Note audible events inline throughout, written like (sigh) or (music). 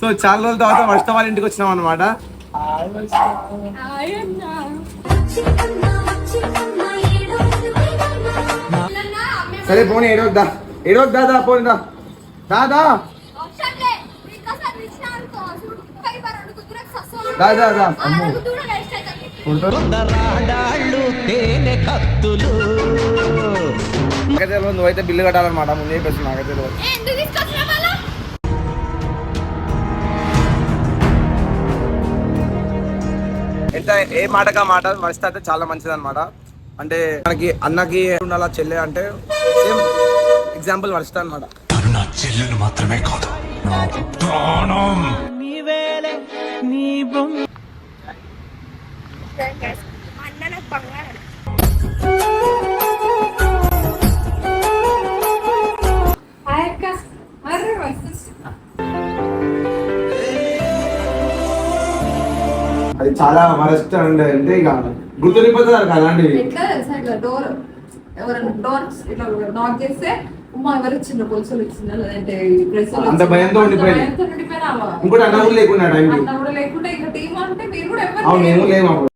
So చాలా రోజుల తర్వాత వర్ష వాళ్ళ ఇంటికి వచ్చినాం అనమాట సరే పోనీ ఏడవద్దా ఏడవద్దా దా పోనీ దా. దాదా దా. దా అమ్మో. తేనె కత్తులు నాకైతే నువ్వైతే బిల్లు కట్టాలన్నమాట ముందే చెప్పేసి నాకైతే ఎంత ఏ మాటగా మాట మనిషి అయితే చాలా మంచిది అనమాట అంటే మనకి అన్నకి ఉండాలా చెల్లె అంటే సేమ్ ఎగ్జాంపుల్ వర్షిత అనమాట నా చెల్లెలు మాత్రమే కాదు అన్న నాకు అది చాలా వరస్ట్ అండ్ అంటే ఇక గుర్తుండిపోతుంది అది అలాంటివి ఎట్లా తెలుసా? ఇట్లా డోర్ ఎవరైనా డోర్ ఇట్లా నాక్ చేస్తే ఉమ్మా ఎవరు వచ్చిండ్రు పోలీసులు వచ్చిందా లేదంటే ప్రెస్ అంత భయంతో ఉండిపోయింది. భయంతో ఉండిపోయినావా ఇంకోటి అన్న కూడా లేకుండా టైంకి అన్న కూడా లేకుంటే ఇక టీం అంటే మీరు కూడా ఎవరు అవును మేము. లేము అప్పుడు.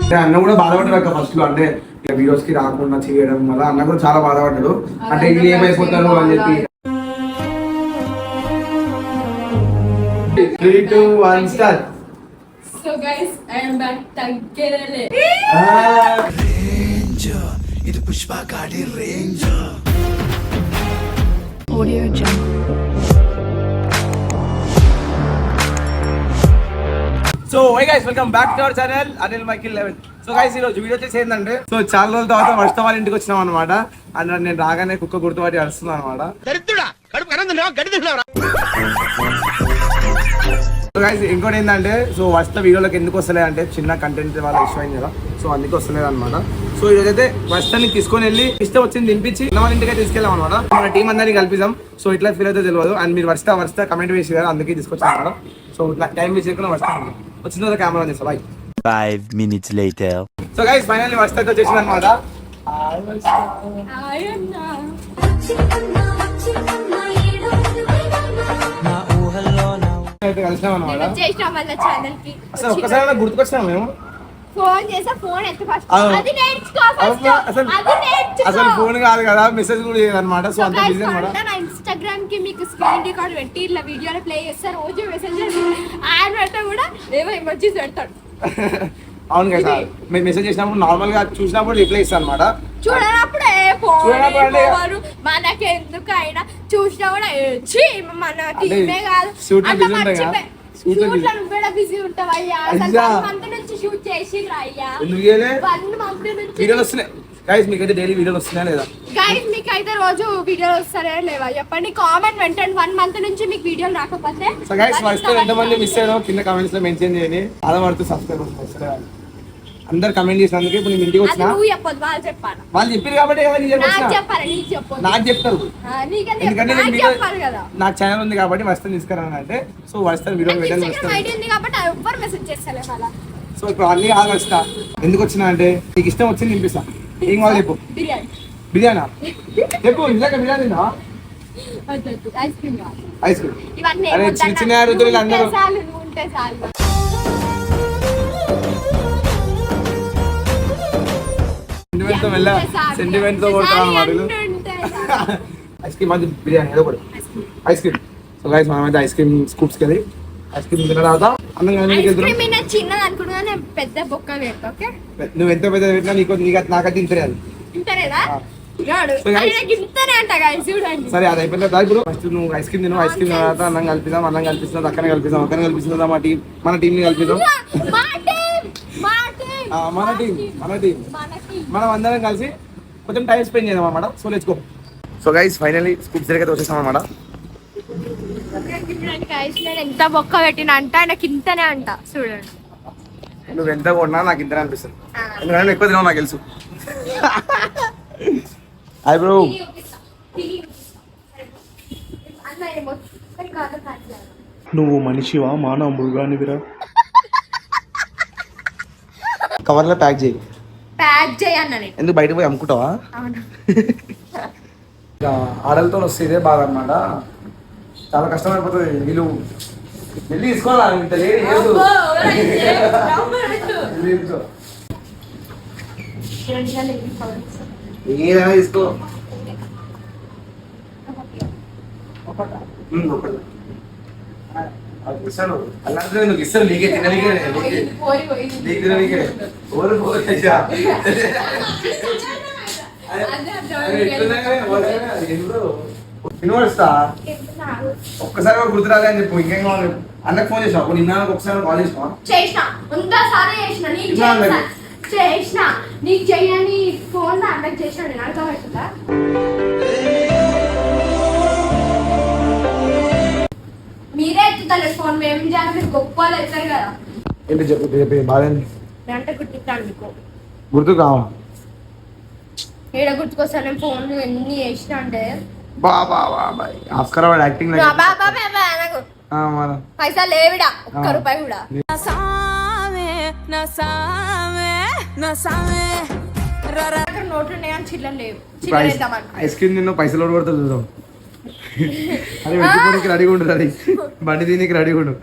అంటే అన్న కూడా బాధపడ్డాడు అక్క ఫస్ట్లో. అంటే ఇక వీడియోస్కి రాకుండా చేయడం వల్ల అన్న కూడా చాలా బాధపడ్డాడు. అంటే ఇది ఏమైపోతాడు అని చెప్పి. Three two one start so guys I am back తగ్గేలే ఇది పుష్ప గాడి range so hi guys welcome back to our channel Anil Michael eleven so guys ఈ రోజు వీడియో వచ్చేసి ఏంటంటే సో చాలా రోజుల తర్వాత వర్ష వాళ్ళ ఇంటికి వచ్చినాం అనమాట అండ్ నేను రాగానే కుక్క గుర్తుపట్టి అరుస్తున్నాను అనమాట సో గైస్ ఇంకోటి ఏంటంటే సో వర్ష వీడియోలోకి ఎందుకు వస్తలే అంటే చిన్న కంటెంట్ వాళ్ళ ఇష్యూ అయింది కదా. సో అందుకే వస్తలేదు అనమాట సో ఈరోజు అయితే వర్షాన్ని తీసుకొని వెళ్ళి ఇష్టం వచ్చింది తినిపించి వాళ్ళ ఇంటికి తీసుకెళ్ళాం అనమాట మన టీం అందరినీ కల్పిస్తాం సో ఇట్లా ఫీల్ అయితే తెలియదు. అండ్ మీరు వర్ష వర్ష కమెంట్ వేసి కదా అందుకే తీసుకొచ్చాను అనమాట సో ఇట్లా టైం వేసి చేయకుండా వర్ష వచ్చిన తర్వాత కెమెరా చేస్తా bye Five minutes later. So guys finally Varsha అయితే వచ్చేసింది అనమాట అయితే కలిసినాం అనమాట చేసిన మళ్ళీ ఛానల్కి అసలు ఒక్కసారి గుర్తుకొచ్చినాం మేము? ఫోన్ చేసా ఫోన్ ఎత్త ఫస్ట్ అవును. అది నేర్చుకో ఫస్ట్ అబ్బా, అసలు అది నేర్చుకో. అసలు ఫోన్ కాదు కదా మెసేజ్ కూడా చేయదన్నమాట సో అంత బిజీ అనమాట నా ఇన్స్టాగ్రామ్కి మీకు స్క్రీన్ రికార్డ్ పెట్టి ఇట్లా వీడియోలో ప్లే చేస్తారు రోజు మెసేజ్ ఆయన పెడితే కూడా ఏమో ఎమర్జీస్ పెడతాడు. (laughs) అవును కదా మేము మెసేజ్ చేసినప్పుడు నార్మల్గా చూసినప్పుడు రిప్లై ఇస్తాను అనమాట చూడనప్పుడు పోవరు మనకి ఎందుకు అయినా చూసినా కూడా ఏ, ఛీ, మన టీమే కాదు అట్లా? మర్చిపోయి- మీకైతే డైలీ వీడియోలు వస్తున్నాయా లేదా? గైస్ మీకు అయితే రోజు వీడియోలు వస్తారే లేవా చెప్పండి. కామెంట్ వెంటనే వన్ మంత్ నుంచి మీకు వీడియోలు రాకపోతే సో గైస్ ఫస్ట్ ఎంతమంది మిస్ అయ్యారో కింద కమెంట్స్లో మెన్షన్ చేయండి. సబ్స్క్రైబ్ అందరు కమెంట్ చేసినందుకు ఇప్పుడు నేను ఇంటికి వచ్చిన. వాళ్ళు చెప్పారు కాబట్టి కదా నేను నాకు చెప్తారు. ఎందుకంటే నాకు ఛానల్ ఉంది కాబట్టి వస్తాను తీసుకురాను అంటే సో వస్తాను వీడియో పెట్టాను వస్తాను. సో ఇప్పుడు అన్ని కాదు వస్తా. ఎందుకు వచ్చినా అంటే నీకు ఇష్టం వచ్చింది తినిపిస్తా. ఏం కావాలి చెప్పు. బిర్యానీ. బిర్యానా? చెప్పు ఇందాక బిర్యానీనా ఐస్ క్రీమ్ ఐస్ క్రీమ్. అరే. చిన్న చిన్న ఉంటే అందరూ. సెంటిమెంట్తో వెళ్ళా. సెంటిమెంట్తో కొడతాను అన్నమాట. ఐస్ క్రీమ్ అది బిర్యానీ ఏదో ఒకటి. ఐస్ క్రీమ్ సో గైస్ మనం అయితే ఐస్ క్రీమ్ స్కూప్స్కి వెళ్ళి ఐస్ క్రీమ్ తిన్న తర్వాత పెద్ద బొక్క ఓకే? నువ్వు ఎంత పెద్ద పెట్టినా నీకు నీకు నాకైతే చూడండి. సరే అది అయిపోయిన తర్వాత ఇప్పుడు ఫస్ట్ నువ్వు ఐస్ క్రీమ్ తిను. ఐస్ క్రీమ్ తర్వాత అన్నం కలిపిద్దాం అన్నం కలిపిస్తాం అక్కనే కలిపిస్తాం అక్కనే కలిపిస్తాం మా టీం మన టీం ని కలిపిద్దాం. మన టీం మన టీం మన అందరం కలిసి కొంచెం టైం స్పెండ్ చేద్దాం అనమాట so let's go so guys finally Scoops దగ్గర వచ్చేసాం నేను ఎంత బొక్క పెట్టిన అంట ఆయనకి ఇంతనే అంట. చూడండి. నువ్వు ఎంత కొన్నా నాకు ఇంతనే అనిపిస్తుంది. ఎందుకంటే ఎక్కువ తినవు నాకు తెలుసు. (laughs) Hi bro. నువ్వు మనిషివా మానవ మృగానివిరా? కవర్లో ప్యాక్ చేయి. ప్యాక్ చేయన్న నేను. ఎందుకు బయటకు పోయి అమ్ముకుంటావా? (laughs) ఆడలతో వస్తే ఇదే బాధ అనమాట చాలా కష్టమైపోతుంది వీళ్ళు వెళ్ళి తీసుకోవాలి ఇంత తీసుకో. ఏదైనా తీసుకో. ఒకటి. ఇస్తాను అలాంటి నువ్వు ఇస్తాను నీకే తిననీకే నీకే నీకు తిననీకే ఓరు ఎందుకు? వినవడుస్తా ఒక్కసారి గుర్తురాలే అని చెప్పు ఇంకేం కావాలి అన్నకు ఫోన్ చేసావు నిన్న ఒకసారి కాల్ చేసినావా? చేసిన ఉందాసారి చేసిన నీకు చేసిన. చేసిన నీకు చెయ్యని ఫోన్ అన్నకు చేసిన నేను అర్థమవుతుందా ఫోన్ మేము చేయాలి? మీరు గొప్ప వాళ్ళు కదా. ఏంటి చెప్పు చెప్పి బాధ అంటే గుర్తిస్తాను మీకు. గుర్తు కావా? ఏడ గుర్తుకొస్తా నేను ఫోన్ ఎన్ని చేసిన అంటే. బా బా బా బా. ఆస్కర్ వాడు యాక్టింగ్ నా బా బా బా బా అనకు. మన పైసా లేవిడా? ఒక్క. రూపాయి కూడా. నోట్లు ఉన్నాయని చిల్లర లేవు. ఐస్ క్రీమ్ తిన్న పైసలు కూడా కొడతా చూద్దాం. అరే పెట్టుకోనికి రెడీగా ఉండు రెడీ బండి దీనికి రెడీగా ఉండు.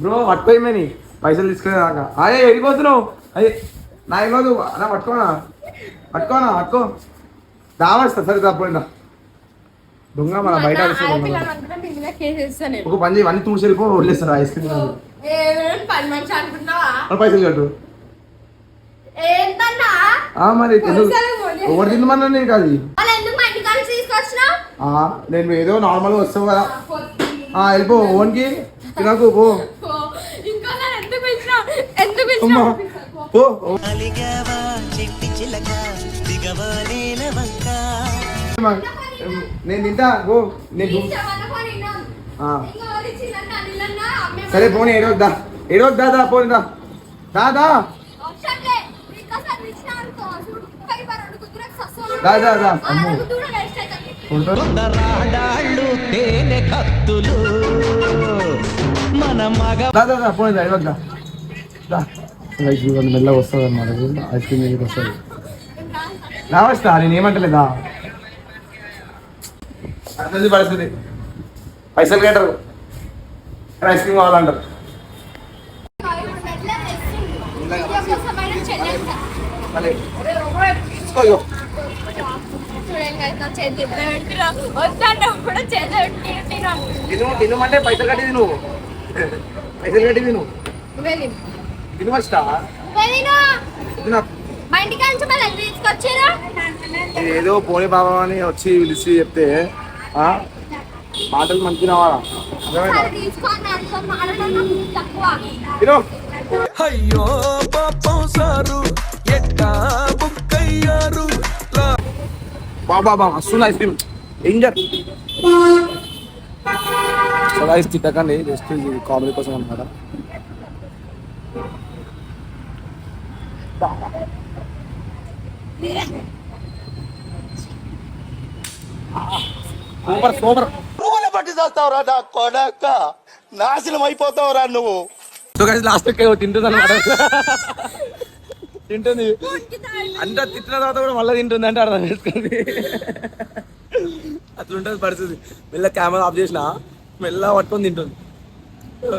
బ్రో పట్టుకోమని పైసలు తీసుకునే దాకా. అదే వెళ్ళిపోతున్నావు అయ్యి నా ఇవ్వదు అలా పట్టుకోనా? పట్టుకోనా? పట్టుకో దావస్తా సరే తప్పకుండా దొంగ మన బయట ఒక పని చేయి అన్ని తూసి వెళ్ళిపో వదిలేస్తారు ఐస్ క్రీమ్ పైసలు కట్టు. మరి. ఎవరు తిందమన్నా నీకు అది? నేను ఏదో నార్మల్గా వస్తావు? కదా ఆ, వెళ్ళిపో ఓన్కి. తినకు పో. నేను తింటా పో. నేను. సరే పోనీ ఏడవద్దా ఏడవద్దా దా పోనీ దా దా. దా దా దా. అమ్మో. తేనె కత్తులు. మన మగ మెల్లగా వస్తుంది అనమాట ఐస్ క్రీమ్ దగ్గరికి వస్తుంది? రావస్తా నేను ఏమంటలేదా అర్థం పరిస్థితి. పైసలు కట్టరు. ఐస్ క్రీమ్ కావాలంటారు. కూడా చేతి తిను పైసలు కట్టి తిను. పైసలు కట్టి తిను. తిను. ఫస్టా తిన. మా ఇంటికి నుంచి మళ్ళీ ఎంత తీసుకొచ్చారా ఏదో పోనీ బాబా అని వచ్చి పిలిచి చెప్తే ఆ? మాటలు మంచి రావాలా అయ్యో పాపం సారు ఎట్టా బుక్కయ్యారు? బాబా బాబా వస్తుంది ice cream danger so ice తిట్టకండి just ఇది కామెడీ కోసం అనమాట సూపర్ సూపర్ పట్టి చేస్తావురా నా కొడక. నాశనం అయిపోతావురా నువ్వు. సో లాస్ట్ తింటుంది అనమాట తింటుంది. అంత తిట్టిన తర్వాత కూడా మళ్ళీ తింటుంది అంటే అర్థం చేసుకోండి అట్లుంటుంది పరిస్థితి. మెల్ల కెమెరా ఆఫ్ చేసిన మెల్ల పట్టుకొని తింటుంది.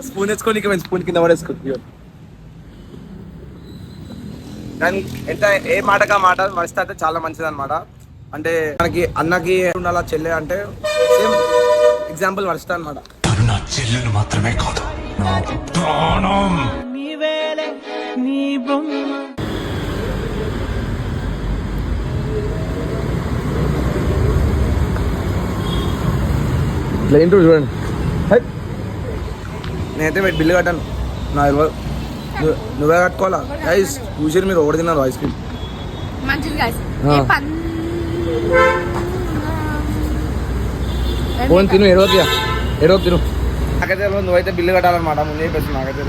స్పూన్ వేసుకొని ఇక స్పూన్ కింద పడేసుకుంది కానీ ఎంత ఏ మాటగా మాట వస్తే అయితే చాలా మంచిది అనమాట అంటే మనకి అన్నకి ఉండాలా చెల్లె అంటే సేమ్ ఎగ్జాంపుల్ వరుస్తా అనమాట నా చెల్లెలు మాత్రమే కాదు నా ప్రాణం. నీవేలే నీ బొమ్మ ఇట్లా ఏంటో చూడండి. హై. నేనైతే మీరు బిల్లు కట్టాను. నా ఇరవై నువ్వు- నువ్వే కట్టుకోవాలా? ఐస్ చూసి మీరు ఒకటి తిన్నారు ఐస్ క్రీమ్ మంచిది guys. ఆ. ఏ పన్- ఫోన్ తిను ఏడవ తిన నాకైతే నువ్వైతే బిల్లు కట్టాలన్నమాట ముందే చెప్పేసి నాకైతే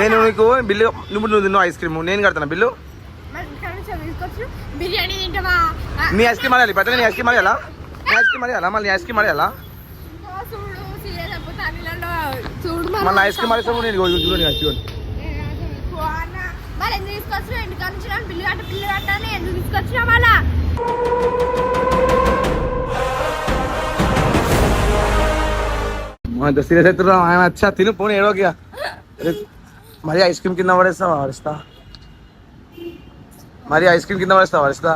నేను నీకు బిల్లు నువ్వు నువ్వు తిన్నావు ఐస్ క్రీమ్. నేను కడతాను బిల్లు? నుంచి. బిర్యానీ తింటావా? నీ ఐస్ క్రీమ్ అడగాలి పెద్ద నీ ఐస్ క్రీమ్ అడగాలా? నీ ఐస్ క్రీమ్ అడగాలా? మళ్ళీ ఐస్ క్రీమ్ అడగాలా? మన ఐస్ క్రీమ్ ఆడిస్తాము నేను చూడండి చూడండి మరి ఎందుకు తీసుకొచ్చినా ఇంటికి వచ్చినా పిల్లి కట్ట పిల్లి కట్ట అని ఎందుకు తీసుకొచ్చినా మళ్ళా? మన సీరియస్ అవుతున్నా ఆయన వచ్చా తిను పోనీ ఏడోకి ఇక. అరే, మరి ఐస్ క్రీమ్ కింద పడేస్తావా పడేస్తా మరి ఐస్ క్రీమ్ కింద పడేస్తావా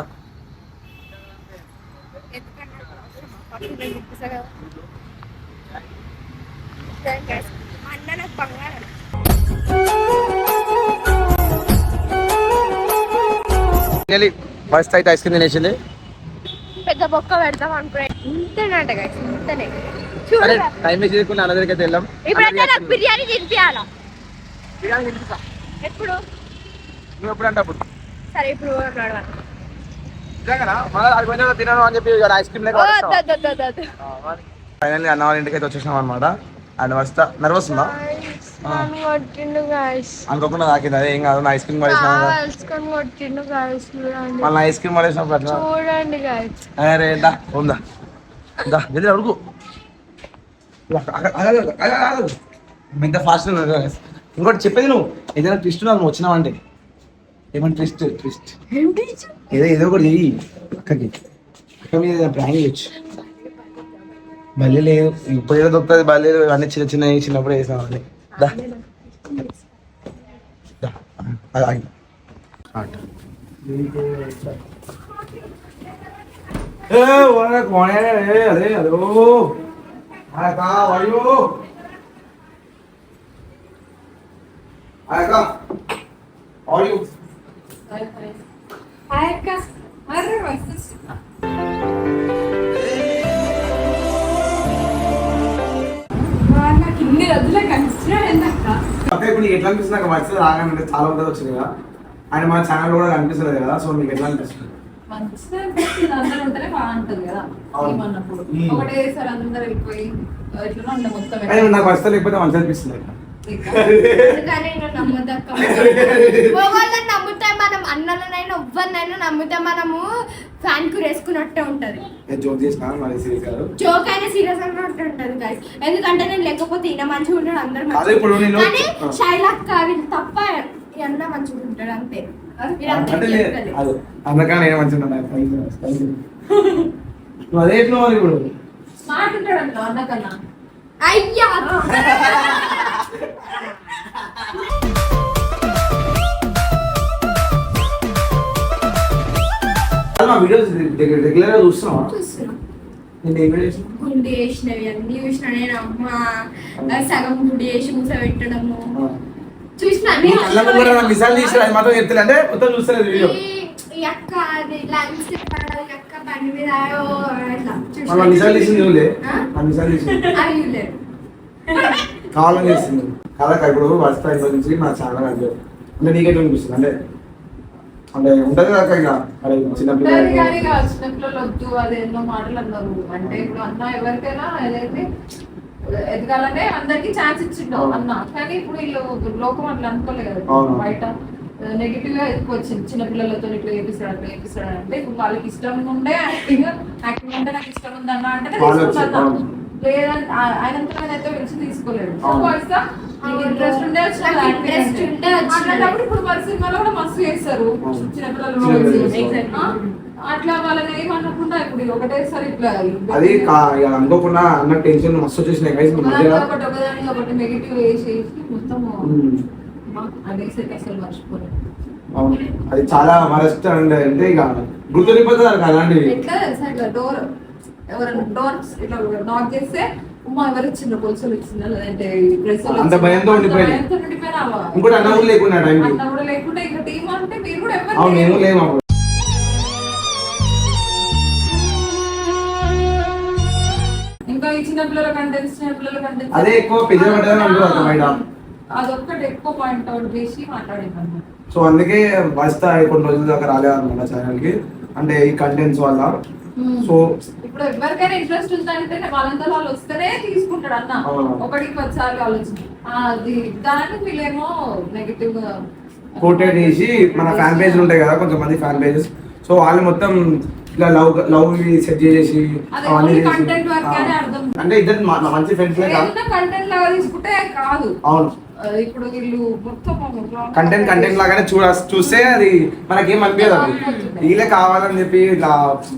బంగారం ఫస్ట్ అయితే ఐస్ క్రీమ్ తినేసింది. పెద్ద బొక్క పెడతాం అనుకునే ఇంతేనంట టైం దగ్గరికి అయితే వెళ్ళాం. బిర్యానీ తినిపించాలా. ఎప్పుడు? నువ్వు ఎప్పుడు అంటే అప్పుడు. సరే ఇప్పుడు నడవాలి నిజంగానా? మళ్ళా అది కొంచెం తినను అని చెప్పి ఐస్ క్రీమ్? ఫైనల్లీ అన్న వాళ్ళ ఇంటికి అయితే వచ్చేసినాం అనమాట అండ్ వస్తా. నర్వస్ ఉందా? అనుకోకుండా తాకింది. అదే ఏం కాదు నా ఐస్ క్రీమ్ పడేసినా మళ్ళీ ఐస్ క్రీమ్ పడేసినప్పుడు చూడండి అరే దా ఉందా దా. వెళ్ళి అడుగు ఫాస్ట్ ఇంకోటి చెప్పేది నువ్వు. ఏదైనా ట్విస్ట్ నువ్వు వచ్చినావంటే ఏమైనా ట్విస్ట్ ట్విస్ట్ ఏదో ఏదో ఒకటి చెయ్యి. అక్కకి అక్క మీద ప్రాంక్ చేయొచ్చు. బల్లి లేదు. ఇప్పుడు ఏదో దొరుకుతుంది లేదు. అన్ని చిన్న చిన్న చిన్నప్పుడు వేసినాం అన్ని. దా. దా. అది ఆగి. ఆట. అదే అదో ఆయకా వయో ఆయకా ఆడియో అక్క ఇప్పుడు నీకు ఎట్లా అనిపిస్తుంది? నాకు వచ్చేది రాగానే చాలా ఉంటుంది వచ్చింది కదా. ఆయన మన ఛానల్ కూడా కనిపిస్తుంది కదా సో మీకు ఎట్లా అనిపిస్తుంది? మంచిగా అనిపిస్తుంది. అందరూ ఉంటేనే బాగుంటుంది కదా. ఏమన్నప్పుడు. ఒకటేసారి అందరూ వెళ్ళిపోయి ఉండే మొత్తం నాకు వస్తే లేకపోతే మంచిగా అనిపిస్తుంది. అందుకని నేను నమ్మదక్క మొగోళ్ళని నమ్మితే మనం అన్నలనైనా ఎవ్వరినైనా నమ్మితే మనము ఫ్యాన్కు వేసుకున్నట్టే ఉంటది. జోక్ చేసిన మరి సీరియస్ గారు? జోక్ అయినా సీరియస్ అన్నట్టు ఉంటది. ఎందుకంటే నేను లేకపోతే ఈయన మంచిగా ఉంటాడు అందరు నేను- కానీ ఆ. శైలక్క వీళ్ళు తప్ప అన్న మంచిగా ఉంటాడు అంతే. అందుకని నేను మంచిగా ఉన్నాను. అదే ఎట్లా మరి ఇప్పుడు? స్మార్ట్ ఉంటాడు అయ్యా! మా వీడియోస్ రెగ్యులర్గా చూస్తున్నావా? చూస్తున్నా. నేను ఏ వీడియో గుండు చేసినవి అన్ని చూసిన నేను అమ్మ సగం గుడి చేసి కూర్చోబెట్టడము. చూసిన నా మిసాల్ అది మాత్రం చెప్తాను అంటే మొత్తం చూస్తలేదు వీడియో. ఈ- ఈ అక్క అది లంచ్ తిప్పడం, ఈ అక్క బండి మీద ఓ ఇట్లా చూసిన. మన మిసాల్ తీసింది నువ్వులే ఆ? నా మిసాల్ తీసింది. అవి చూడలేదు. (laughs) కావాలని చేస్తుంది కదా ఇప్పుడు వస్తా ఇంట్లో నుంచి నా ఛానల్ అంటే అంటే నీకెట్లా అనిపిస్తుంది? అంటే అంటే ఉంటది కదా ఇక. అరే చిన్నపిల్లలు వద్దు అది ఎన్నో మాటలు అన్నారు. అంటే ఇప్పుడు అన్న ఎవరికైనా ఏదైతే ఎదగాలనే అందరికి ఛాన్స్ ఇచ్చిండు. అన్న. కానీ ఇప్పుడు వీళ్ళు లోకం అట్లా అనుకోలేదు కదా. బయట నెగిటివ్గా ఎక్కువ వచ్చింది. చిన్న పిల్లలతో ఇట్లా చేపిస్తాడు అట్లా చేపిస్తాడు అంటే ఇప్పుడు వాళ్ళకి ఇష్టం ఉండే యాక్టింగ్ యాక్టింగ్ అంటే నాకు ఇష్టం ఉంది అన్న అంటే ఆ- ఆయనంతా అయితే పిలిచి తీసుకోలేదు ఇంట్రెస్ట్ ఉండే. ఉండే. అట్లాంటప్పుడు ఇప్పుడు సినిమాలో కూడా మస్తు చేస్తారు. చిన్నపిల్లలు? అట్లా వాళ్ళని ఏమనకుండా ఇప్పుడు ఒకటేసారి ఇట్లా అది అనుకోకుండా అన్న టెన్షన్ మస్తు వచ్చేసినాయి ఒకటి ఒకదాని ఒకటి నెగిటివ్ వేసేసి మొత్తం ఉమ్. అనేసి అసలు మర్చిపోలేదు అవును. అది చాలా వరస్ట్ అండ్ అంటే ఇక గుర్తుండిపోతుంది అలాంటివి. ఎట్లా డోర్ ఎవరైనా డోర్ ఇట్లా నాక్ చేస్తే ఉమ్మా ఎవరు ఇచ్చిండ్రు? పోలీసులు లేదంటే అంత భయంతో ఇంకోటి అన్న కూడా లేకుండా అన్న కూడా ఇంకా టీం అంటే మీరు కూడా ఎవరు ఇంకా ఈ చిన్న పిల్లల కంటెంట్స్ చిన్న పిల్లల కంటెంట్స్ అదే ఎక్కువ అక్కడ బయట అదొక్కటి ఎక్కువ పాయింట్ అవుట్ చేసి మాట్లాడింది సో అందుకే వస్తా కొన్ని రోజుల దాకా రాలేదన్నమాట ఛానల్కి. అంటే ఈ కంటెంట్స్ వల్ల. సో ఇప్పుడు ఎవరికైనా ఇంట్రెస్ట్ ఉందంటే వాళ్ళంతా వాళ్ళు వస్తేనే తీసుకుంటాడు అన్న. ఒకటికి పదిసార్లు ఆలోచన అది దానికి వీళ్ళేమో నెగిటివ్ పోర్ట్రేట్ చేసి మన ఫ్యాన్ పేజ్ ఉంటాయి కదా కొంతమంది ఫ్యాన్ పేజెస్ సో వాళ్ళు మొత్తం ఇలా లవ్ లవ్ సెట్ చేసి అవన్నీ. అంటే ఇద్దరు మంచి ఫ్రెండ్స్ కంటెంట్ లాగా తీసుకుంటే కాదు. అవును. ఇప్పుడు వీళ్ళు మొత్తం కంటెంట్ కంటెంట్ లాగానే చూడ చూస్తే అది మనకేం అనిపించదు అది. వీళ్ళే కావాలని చెప్పి ఇట్లా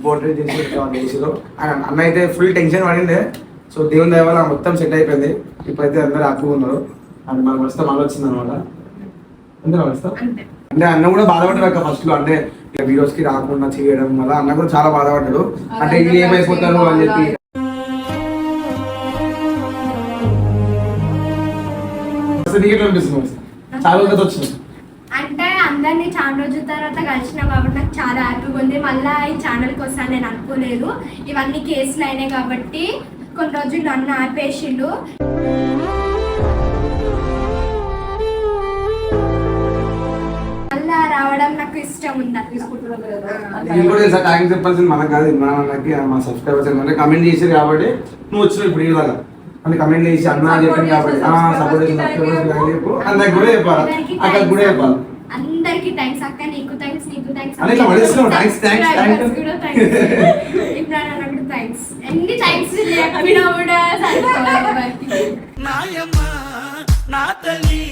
పోర్ట్రేట్ చేసి చేసారు అన్న అయితే ఫుల్ టెన్షన్ పడింది సో దేవుని దయ వల్ల మొత్తం సెట్ అయిపోయింది. ఇప్పుడైతే అందరు హ్యాపీగా ఉన్నారు. అండ్ మనకు వస్తే మళ్ళీ వచ్చింది అనమాట అంతే. వస్తా అంటే అన్న కూడా బాధపడ్డాడు అక్క ఫస్ట్లో. అంటే వీడియోస్కి రాకుండా చేయడం వల్ల అన్న కూడా చాలా బాధపడ్డాడు. అంటే ఇది ఏమైపోతారు అని చెప్పి అసలు నీకు ఎట్లా అనిపిస్తుంది చాలా రోజులు వచ్చింది. అంటే అందరినీ చాలా రోజుల తర్వాత కలిసిన కాబట్టి నాకు చాలా హ్యాపీగా ఉంది. మళ్ళీ ఈ ఛానల్కి వస్తాను నేను అనుకోలేదు. ఇవన్నీ కేసులు అయినాయి కాబట్టి కొన్ని రోజులు నన్ను ఆపేసిండు. మళ్ళా రావడం నాకు ఇష్టం ఉంది. నేను కూడా తెలుసా థ్యాంక్స్ చెప్పాల్సింది మనకు కాదు అన్నకి మా సబ్స్క్రైబర్స్ కమెంట్ చేసారు కాబట్టి నువ్వు వచ్చినావు ఇప్పుడు ఇవాళ అంటే కమెంట్ చేసి అన్న చెప్పాను కాబట్టి. సపోర్ట్ చేసిన subscribers కి సబ్స్క్రైబర్స్ చెప్పు. అన్నకి కూడా చెప్పాలి. అందరికీ అక్కడికి కూడా. చెప్పాలి. అందరికి థ్యాంక్స్ అక్క నీకు థ్యాంక్స్ నీకు థ్యాంక్స్ అని ఇట్లా పడేస్తున్నావు. కూడా థ్యాంక్స్ ఇమ్రాన్ అన్న కూడా థ్యాంక్స్ ఎన్ని థ్యాంక్స్ చెప్పినా కూడా సరిపోదు మనకి. నాయమ్మ నా తల్లి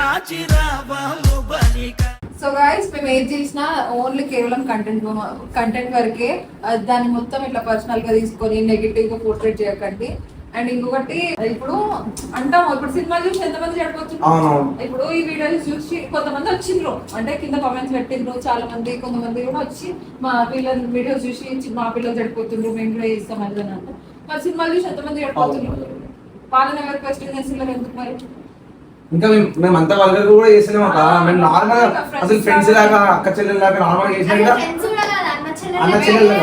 నా బలిక. సో గాయస్ మేము ఏం చేసినా ఓన్లీ కేవలం కంటెంట్ కంటెంట్ వరకే దాన్ని మొత్తం ఇట్లా పర్సనల్గా తీసుకొని నెగిటివ్గా పోర్ట్రేట్ చేయకండి. అండ్ ఇంకొకటి ఇప్పుడు అంటాం ఇప్పుడు సినిమా చూసి ఎంతమంది అవునవును. ఇప్పుడు ఈ వీడియోస్ చూసి కొంతమంది వచ్చిండ్రు. అంటే కింద కామెంట్స్ పెట్టిండ్రు చాలా మంది కొంతమంది కూడా వచ్చి మా పిల్లల వీడియోస్ చూసి మా పిల్లలు చెడిపోతుండ్రు మేము కూడా చేస్తాం అది అని అంటే మరి సినిమాలు చూసి ఎంతమంది చెడిపోతున్నారు? వాళ్ళని ఎవరు క్వశ్చన్ చేస్తున్నారు ఎందుకు మరి? ఇంకా మేము అంతా వాళ్ళ కూడా చేసినాం అక్క. మేము నార్మల్ అసలు ఫ్రెండ్స్ లాగా అక్క చెల్లెలు లాగా నార్మల్ చేసినా అన్న చెల్లెలు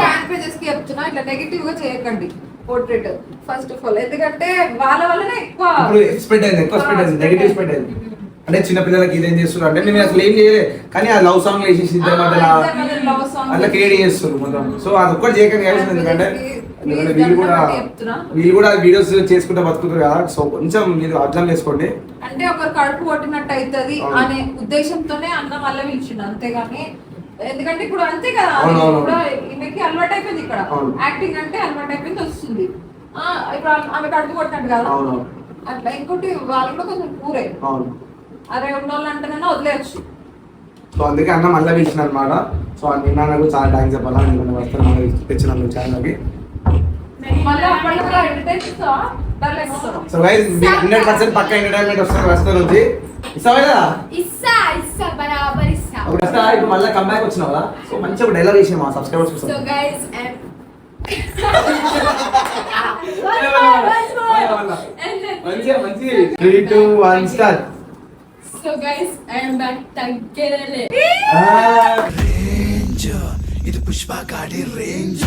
చెప్తున్నా ఇట్లా నెగిటివ్గా చేయకండి. పోర్ట్రేట్ ఫస్ట్ ఆఫ్ ఆల్ ఎందుకంటే వాళ్ళ వల్లనే ఎక్కువ ఎక్స్పెక్ట్ అయింది ఎక్కువ ఎక్స్పెక్ట్ అయింది నెగిటివ్ ఎక్స్పెక్ట్ అయింది. అంటే చిన్న పిల్లలకి ఇదేం చేస్తున్నారు అంటే నేను అసలు ఏం చేయలేదు కానీ ఆ లవ్ సాంగ్ వేసేసి ఇద్దరు love song అట్లా క్రియేట్ చేస్తున్నారు మొత్తం. సో అది ఒక్కటి చేయకండి guys, ఎందుకంటే ఎందుకంటే వీళ్ళు కూడా. వీళ్ళు కూడా వీడియోస్ చేసుకుంటే బతుకుతారు కదా. సో కొంచెం మీరు అర్థం చేసుకోండి. అంటే ఒకరు కడుపు కొట్టినట్టు అవుతుంది. అనే ఉద్దేశంతోనే అన్న వల్ల పిలిచిండు అంతేగాని ఎందుకంటే ఇప్పుడు అంతే కదా. ఇప్పుడు ఈమెకి అలవాటు అయిపోయింది ఇక్కడ. అవును. యాక్టింగ్ అంటే అలవాటు అయిపోయింది వస్తుంది. ఆ, ఇప్పుడు ఆమె- కడుపు కొట్టినట్టు కదా. అవును అట్లా ఇంకోటి వాళ్ళు కూడా కొంచెం పూరే అవును. అరే ఉన్న వాళ్ళు అంటేనే వదిలేయచ్చు. సో అందుకే అన్న మళ్ళీ పిలిచిన అనమాట సో నిన్న నాకు చాలా థ్యాంక్స్ చెప్పాలా? నేను వస్తాను మళ్ళీ తెచ్చినాను ఛానల్కి. సో గైస్ హండ్రెడ్ పర్సెంట్ పక్క ఎంటర్టైన్మెంట్ వస్తారు వస్తారు వచ్చి ఇస్తావా కదా? ఇస్తా ఇస్తా బరాబర్ ఇస్తా అప్పుడు వస్తా ఇప్పుడు మళ్ళీ కంబ్యాక్ వచ్చినావు? కదా సో మంచిగా డైలాగ్ చేసిన మా సబ్స్క్రైబర్స్ సో కోసం గైస్ మంచిగా మంచి three two one start so guys I'm back తగ్గేదే ఇది పుష్ప గాడి రేంజ్